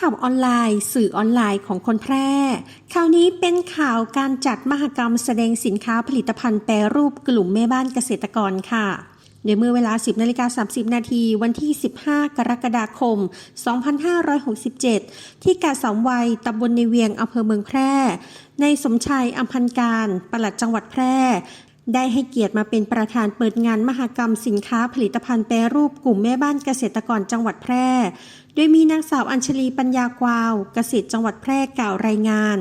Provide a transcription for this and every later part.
ข่าวออนไลน์ สื่อออนไลน์ของคนแพร่ ข่าวนี้เป็นข่าวการจัดมหกรรมแสดงสินค้าผลิตภัณฑ์แปรรูปกลุ่มแม่บ้านเกษตรกรค่ะในเมื่อเวลา 10นาฬิกา30 นาทีวันที่ 15 กรกฎาคม 2567 ที่กาสามวัยตำบลในเวียงอำเภอเมืองแพร่ ในสมชายอัมพันการ ปลัดจังหวัดแพร่ ได้ให้เกียรติมาเป็นประธานเปิดงานมหกรรมสินค้าผลิตภัณฑ์แปรรูปกลุ่มแม่บ้านเกษตรกรจังหวัดแพร่ โดยมีนางสาวอัญชลีปัญญากวาวเกษตรจังหวัดแพร่กล่าวรายงาน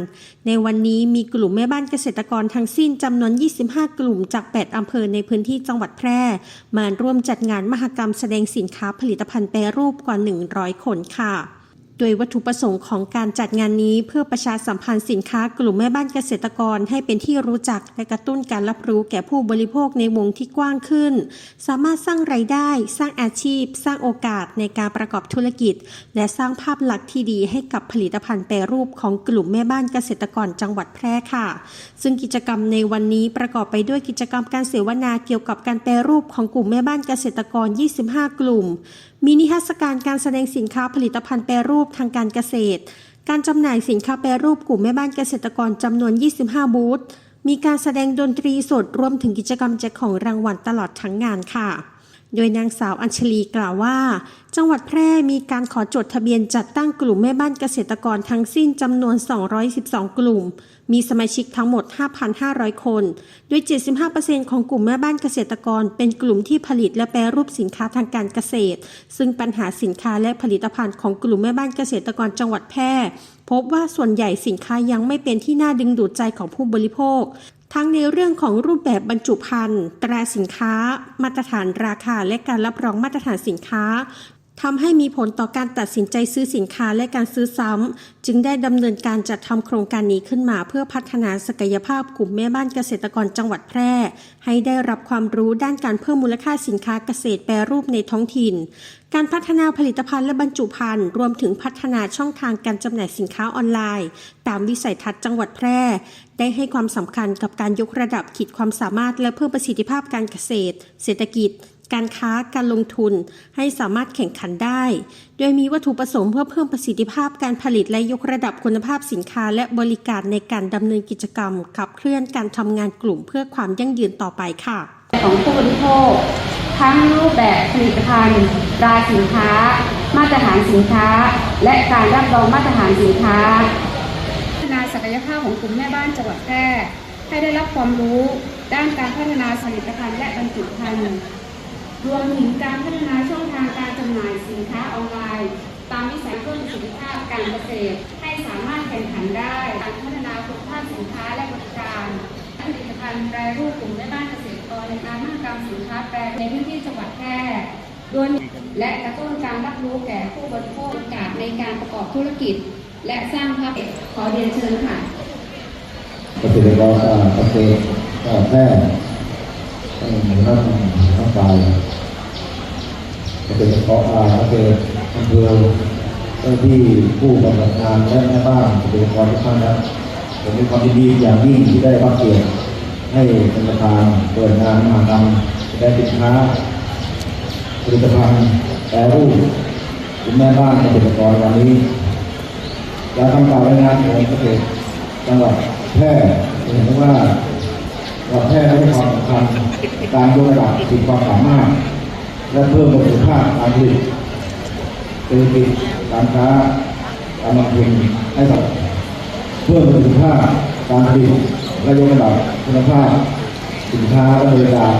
ในวันนี้มีกลุ่มแม่บ้านเกษตรกรทั้งสิ้นจำนวน 25 กลุ่มจาก 8 อำเภอในพื้นที่จังหวัดแพร่ มาร่วมจัดงานมหกรรมแสดงสินค้าผลิตภัณฑ์แปรรูปกว่า 100 คนค่ะ โดยวัตถุประสงค์ของการจัดงานนี้เพื่อประชาสัมพันธ์สินค้ากลุ่มแม่บ้านเกษตรกรให้เป็นที่รู้จักและกระตุ้นการรับรู้แก่ผู้บริโภคในวงที่กว้างขึ้น สามารถสร้างไรายได้ สร้างอาชีพ สร้างโอกาสในการประกอบธุรกิจ และสร้างภาพลักษณ์ที่ดีให้กับผลิตภัณฑ์แปรรูปของกลุ่มแม่บ้านเกษตรกรจังหวัดแพร่ค่ะ ซึ่งกิจกรรมในวันนี้ประกอบไปด้วยกิจกรรมการเสวนาเกี่ยวกับการแปรรูปของกลุ่มแม่บ้านเกษตรกร 25 กลุ่ม มีนิทรรศการการแสดงสินค้าผลิตภัณฑ์แปรรูปทางการเกษตร การจำหน่ายสินค้าแปรรูปกลุ่มแม่บ้านเกษตรกรจำนวน 25 บูธ มีการแสดงดนตรีสดรวมถึงกิจกรรมแจกของรางวัลตลอดทั้งงานค่ะ โดยนางสาวอัญชลีกล่าวว่า จังหวัดแพร่มีการขอจดทะเบียนจัดตั้งกลุ่มแม่บ้านเกษตรกรทั้งสิ้นจำนวน 212 กลุ่ม มีสมาชิกทั้งหมด 5,500 คน โดย 75%ของกลุ่มแม่บ้านเกษตรกร เป็นกลุ่มที่ผลิตและแปรรูปสินค้าทางการเกษตร ซึ่งปัญหาสินค้าและผลิตภัณฑ์ของกลุ่มแม่บ้านเกษตรกรจังหวัดแพร่พบว่าส่วนใหญ่สินค้ายังไม่เป็นที่น่าดึงดูดใจของผู้บริโภค ทั้งในเรื่องของรูปแบบบรรจุภัณฑ์ ตราสินค้า มาตรฐานราคาและการรับรองมาตรฐานสินค้า ทำให้มีผลต่อการตัดสินใจซื้อสินค้าและการซื้อซ้ำ จึงได้ดำเนินการจัดทำโครงการนี้ขึ้นมา เพื่อพัฒนาศักยภาพกลุ่มแม่บ้านเกษตรกรจังหวัดแพร่ ให้ได้รับความรู้ด้านการเพิ่มมูลค่าสินค้าเกษตรแปรรูปในท้องถิ่น การพัฒนาผลิตภัณฑ์และบรรจุภัณฑ์ รวมถึงพัฒนาช่องทางการจำหน่ายสินค้าออนไลน์ ตามวิสัยทัศน์จังหวัดแพร่ ได้ให้ความสำคัญกับการยกระดับขีดความสามารถและเพิ่มประสิทธิภาพการเกษตร เศรษฐกิจ การค้าการลงทุนให้สามารถแข่งขันได้ โดยมีวัตถุประสงค์เพื่อเพิ่มประสิทธิภาพการผลิตและยกระดับคุณภาพสินค้าและบริการในการดำเนินกิจกรรม ขับเคลื่อนการทำงานกลุ่มเพื่อความยั่งยืนต่อไปค่ะ ของผู้บริโภคทั้งรูปแบบผลิตภัณฑ์ตราสินค้า มาตรฐานสินค้า และการรับรองมาตรฐานสินค้าพัฒนาศักยภาพของกลุ่มแม่บ้านจังหวัดแพร่ให้ได้รับความรู้ด้านการพัฒนาผลิตภัณฑ์และบรรจุภัณฑ์ รวมถึงการพัฒนาช่องทางการจำหน่ายสินค้าออนไลน์ ตามวิสัยเพิ่มสิทธิภาพการเกษตร ให้สามารถแข่งขันได้การพัฒนาคุณภาพสินค้าและบริการผลิตภัณฑ์แปรรูปกลุ่มแม่บ้านเกษตรกรในการมหกรรมสินค้าแปรในพื้นที่จังหวัดแพร่โดยและกระตุ้นการรับรู้แก่ผู้บริโภคโอกาสในการประกอบธุรกิจ และสร้างภาพขอเรียนเชิญค่ะเกษตรกรเกษตรแพร่ ต้องมีร่างร่างกายเกษตรกรอาเกษตรอำเภอเจ้าที่ผู้ปฏิบัติงานและแม่บ้านเกษตรกรทุกท่านนะผมมีความยินดีอย่างยิ่งที่ได้รับเกียรติให้เป็นประธานเปิดงานมหากรรมแสดงสินค้าผลิตภัณฑ์แปรรูปคุณแม่บ้านเกษตรกรวันนี้การทำการรายงานของเกษตรจังหวัดแพร่เห็นว่า จังหวัดแพร่ให้ความสำคัญการยกระดับขีดความสามารถ และเพิ่มประสิทธิภาพการผลิตเศรษฐกิจการค้าการลงทุนให้กับเพิ่มประสิทธิภาพการผลิตและยกระดับคุณภาพ สินค้าและบริการ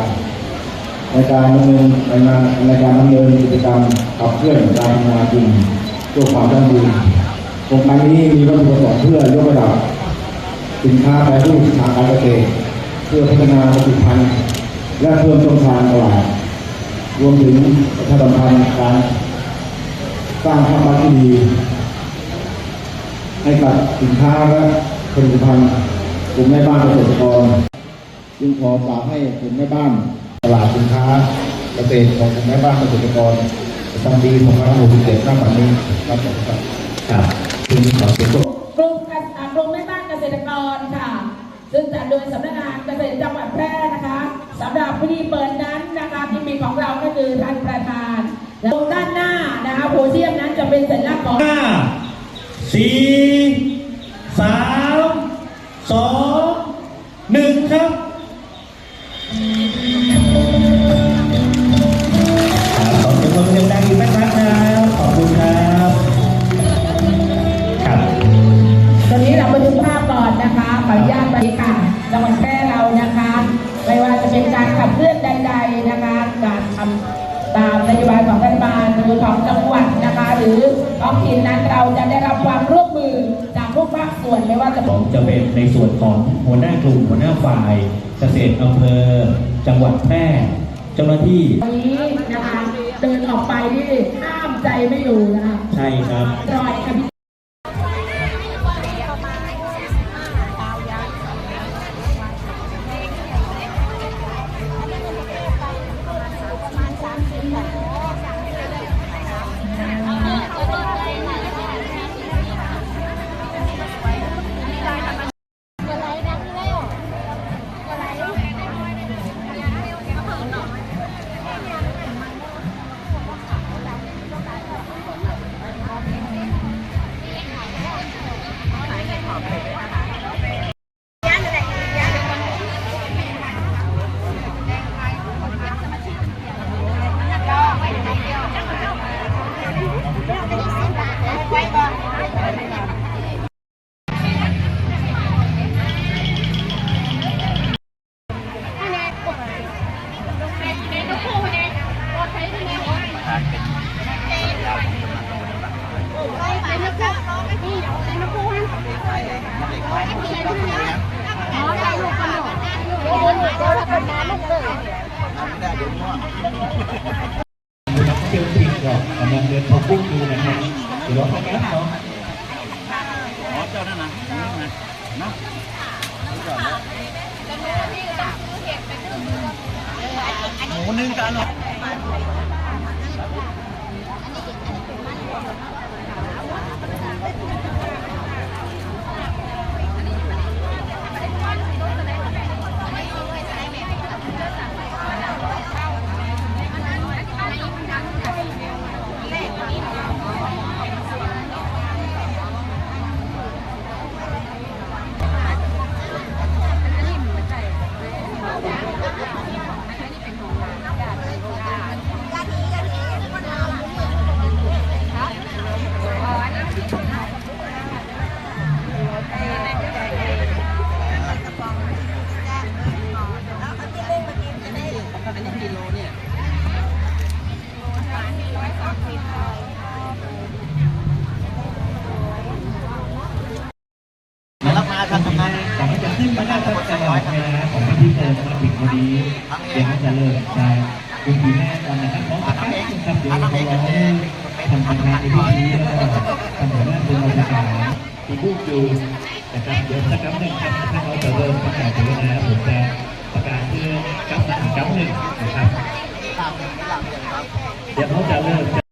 ในการดำเนินในงานในการดำเนินกิจกรรมขับเคลื่อนการทำงานจริงเพื่อความยั่งยืนโครงการนี้มีวัตถุประสงค์เพื่อยกระดับสินค้าแปรรูปทางการเกษตร เพื่อพัฒนาผลิตภัณฑ์และเพิ่มช่องทางตลาดรวมถึงประชาสัมพันธ์การสร้างภาพลักษณ์ที่ดี ให้กับสินค้าและผลิตภัณฑ์กลุ่มแม่บ้านเกษตรกรจึงขอฝากให้กลุ่มแม่บ้านตลาดสินค้าเกษตรของกลุ่มแม่บ้านเกษตรกรประจำปี2567ณวันนี้ครับผมครับครับทีนี้ขอเสียงปรบกลุ่มกษตรกลุ่มแม่บ้านเกษตรกรค่ะ ซึ่งจัดโดยสำนักงานเกษตรจังหวัดแพร่นะคะสำหรับพิธีเปิดนั้นนะคะที่มีของเราก็คือท่านประธานตรงด้านหน้านะคะโพเซียมนั้นจะเป็นสัญลักษณ์ของห้าสี่สาม อท้องถิ่นนั้นเราจะได้รับความร่วมมือจากทุกภาคส่วนไม่ว่าจะผเป็นมจะเป็นในส่วนของหัวหน้ากลุ่มหัวหน้าฝ่าย เกษตรอำเภอ จังหวัดแพร่เจ้าหน้าที่วันนี้นะคะเดินออกไปนี่ห้ามใจไม่อยู่นะคะใช่ครับรอยค่ะ พี่นักเที่ยวจริงก็กำลังเดินทางปุ๊บอยู่ นะครับเดี๋ยวเราไปกันเนาะรับมาทำทำงานก่อนจะขึ้นมาหน้าทัศน์นะของพิธีเปิดมาถึงวันนี้เดี๋ยวจะเริ่มจากคุณพี่แม่ก่อนนะครับน้องตะกั่ครับเดี๋ยวเราทำงานในพิธีแล้วก็ทำหัวหน้าเป็นราชการที่ผู้ดูนะครับเดี๋ยวสักครั้งหนึ่งครับถ้าเขาจะเริ่มประกาศถึงเวลาผมจะประกาศเพื่อกับหนึ่งกับหนึ่งนะครับเดี๋ยวเขาจะเริ่ม